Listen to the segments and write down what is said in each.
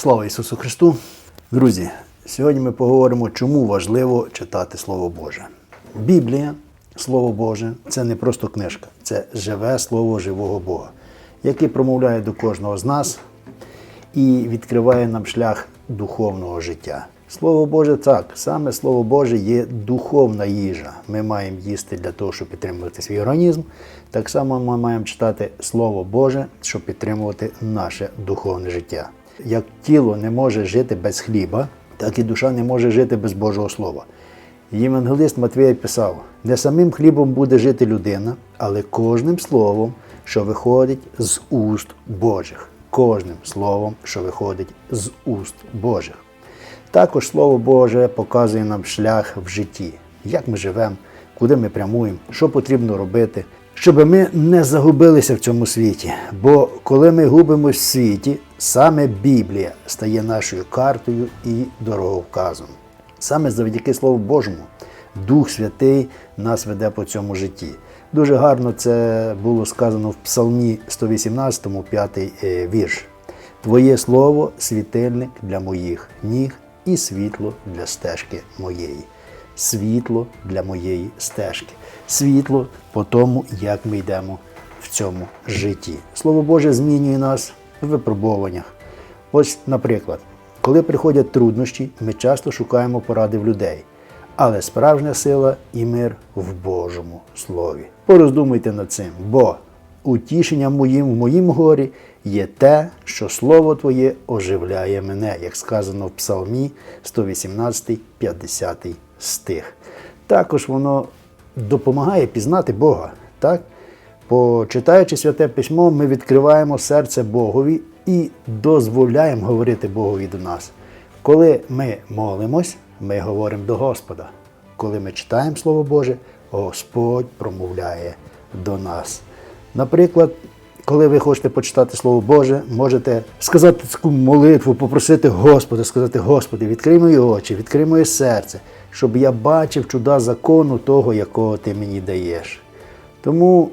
Слава Ісусу Христу! Друзі, сьогодні ми поговоримо, чому важливо читати Слово Боже. Біблія, Слово Боже, це не просто книжка, це живе слово живого Бога, яке промовляє до кожного з нас і відкриває нам шлях духовного життя. Слово Боже, так, саме Слово Боже є духовна їжа. Ми маємо їсти для того, щоб підтримувати свій організм. Так само ми маємо читати Слово Боже, щоб підтримувати наше духовне життя. Як тіло не може жити без хліба, так і душа не може жити без Божого Слова. Євангелист Матвій писав: не самим хлібом буде жити людина, але кожним словом, що виходить з уст Божих. Кожним словом, що виходить з уст Божих. Також Слово Боже показує нам шлях в житті, як ми живемо, куди ми прямуємо, що потрібно робити, щоб ми не загубилися в цьому світі. Бо коли ми губимось в світі, саме Біблія стає нашою картою і дороговказом. Саме завдяки Слову Божому Дух Святий нас веде по цьому житті. Дуже гарно це було сказано в Псалмі 118, 5 е, вірш. Твоє слово світильник для моїх ніг і світло для стежки моєї. Світло для моєї стежки. Світло по тому, як ми йдемо в цьому житті. Слово Боже змінює нас в випробуваннях. Ось, наприклад, коли приходять труднощі, ми часто шукаємо поради в людей. Але справжня сила і мир в Божому Слові. Пороздумуйте над цим, бо утішенням моїм в моїм горі є те, що Слово Твоє оживляє мене, як сказано в Псалмі 118, 50 стих. Також воно допомагає пізнати Бога. Так? Почитаючи святе письмо, ми відкриваємо серце Богові і дозволяємо говорити Богові до нас. Коли ми молимось, ми говоримо до Господа. Коли ми читаємо Слово Боже, Господь промовляє до нас. Наприклад, коли ви хочете почитати Слово Боже, можете сказати таку молитву, попросити Господа, сказати, Господи, відкрий мої очі, відкрий моє серце, щоб я бачив чуда закону того, якого ти мені даєш. Тому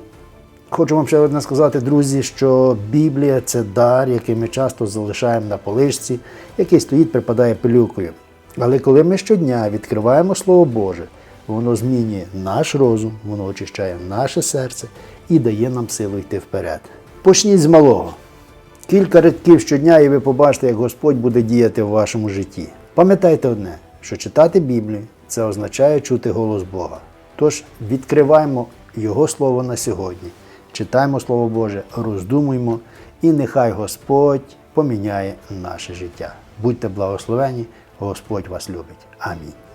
хочу вам ще одне сказати, друзі, що Біблія це дар, який ми часто залишаємо на полишці, який стоїть, припадає пилюкою. Але коли ми щодня відкриваємо Слово Боже, воно змінює наш розум, воно очищає наше серце і дає нам силу йти вперед. Почніть з малого. Кілька рядків щодня, і ви побачите, як Господь буде діяти в вашому житті. Пам'ятайте одне, що читати Біблію це означає чути голос Бога. Тож відкриваємо Його Слово на сьогодні, читаємо Слово Боже, роздумуємо, і нехай Господь поміняє наше життя. Будьте благословені, Господь вас любить. Амінь.